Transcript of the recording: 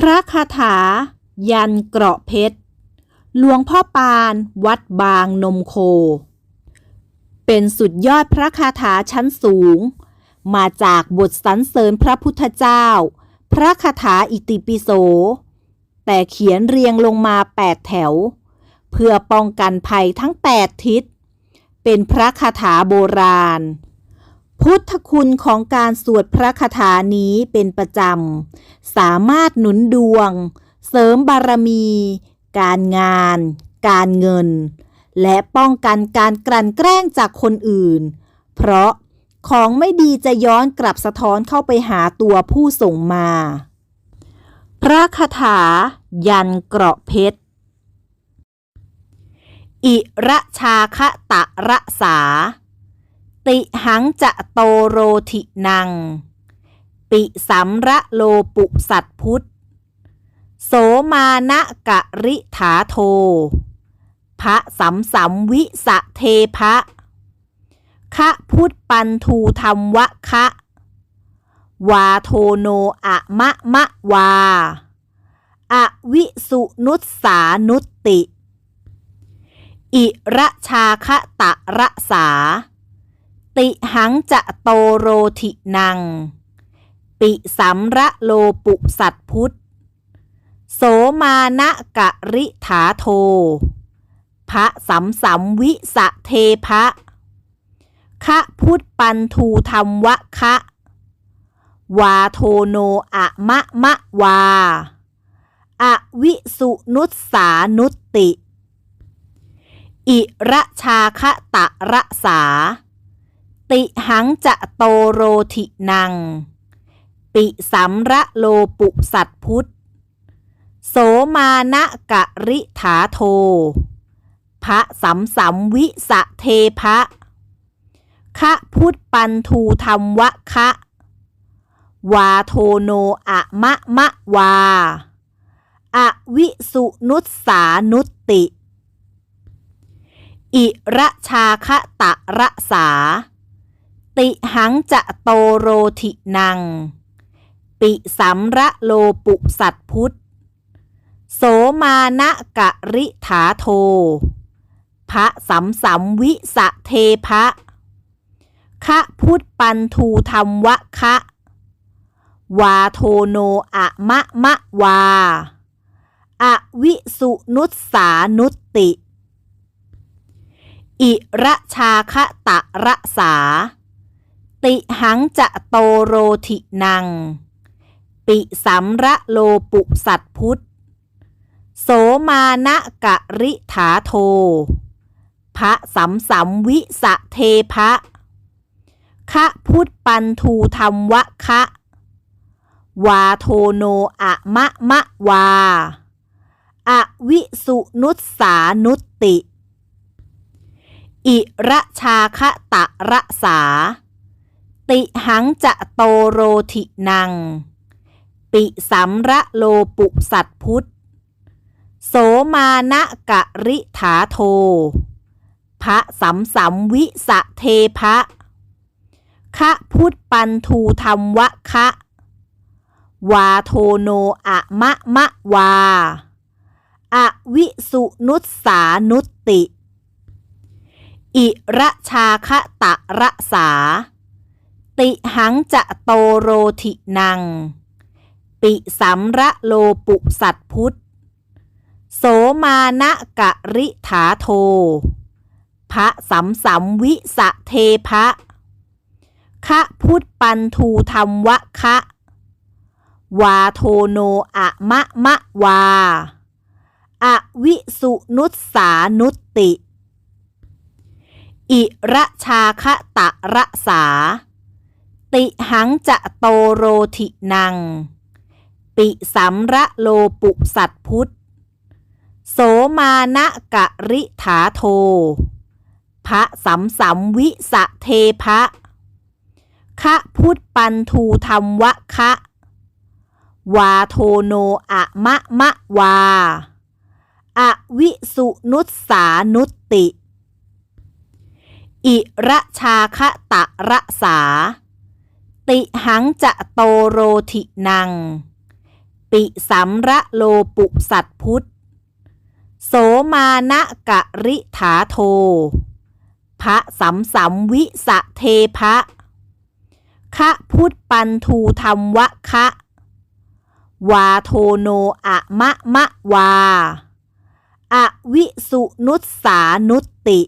พระคาถา ยันเกราะเพชร หลวงพ่อปานวัดบางนมโค เป็นสุดยอดพระคาถาชั้นสูง มาจากบทสรรเสริญพระพุทธเจ้า พระคาถาอิติปิโส แต่เขียนเรียงลงมาแปดแถว เพื่อป้องกันภัยทั้งแปดทิศ เป็นพระคาถาโบราณ พุทธคุณของการสวดพระคาถานี้เป็นประจำ สามารถหนุนดวง เสริมบารมี การงาน การเงิน และป้องกันการกลั่นแกล้งจากคนอื่น เพราะของไม่ดีจะย้อนกลับสะท้อนเข้าไปหาตัวผู้ส่งมา พระคาถา ยันเกราะเพชร อิระชาคะตะระสา ติหังจะโตโรธินัง ปิสัมระโลปุสัตพุทธ โสมานะกะริถาโท พระสัมสัมวิสะเทพะคะพุทธปันทูธรรมวะคะ วาโทโนอะมะมะวา อวิสุนุสสานุติ อิระชาคะตะระสา ติหังจะโตโรธินัง ปิสัมระโลปุสัตพุทธโสมานะกะริถาโท พระสัมสัมวิสะเทพะคะพุทธปันทูธรรมวะคะ วาโทโนอะมะมะวาอะวิสุนุสสานุตติอิระชาคะตะระสา ติหังจะโตโรธินัง ปิสัมระโลปุสัตพุทธ โสมานะกะริถาโท พระสัมสัมวิสะเทพะคะพุทธปันทูธรรมวะคะ วาโทโนอะมะมะวาอวิสุนุสานุตติอิระชาคะตะระสา ติหังจะโตโรธินัง ปิสัมระโลปุสัตพุทธ โสมานะกะริถาโท พระสัมสัมวิสะเทพะคะพุทธปันทูธรรมวะคะ วาโทโนอะมะมะวาอะวิสุนุสสานุตติอิระชาคะตะระสา ติหังจะโตโรธินัง ปิสัมระโลปุสัตพุทธ โสมานะกะริถาโท พระสัมสัมวิสะเทพะคะพุทธปันทูธรรมวะคะ วาโทโนอะมะมะวาอะวิสุนุสสานุตติอิระชาคะตะระสา ติหังจะโตโรธินัง ปิสัมระโลปุสัตพุทธ โสมานะกะริถาโท พระสัมสัมวิสะเทพะคะพุทธปันทูธรรมวะคะ วาโทโนอะมะมะวา อวิสุนุสสานุตติอิระชาคะตะระสา ติหังจะโตโรธินัง ปิสัมระโลปุสัตพุทธ โสมานะกะริถาโท พระสัมสัมวิสะเทพะคะพุทธปันทูธรรมวะคะ วาโทโนอะมะมะวา อวิสุนุสสานุติ อิระชาคะตะระสา ติหังจะโตโรธินัง ปิสัมระโลปุสัตพุทธ โสมานะกะริถาโท พระสัมสัมวิสะเทพะคะพุทธปันทูธรรมวะคะ วาโทโนอะมะมะวา อวิสุนุสสานุตติอิระชาคะตะระสา ติหังจะโตโรธินัง ปิสัมระโลปุสัตพุทธ โสมานะกะริถาโท พระสัมสัมวิสะเทพะคะพุทธปันทูธรรมวะคะ วาโทโนอะมะมะวา อวิสุนุสสานุตติ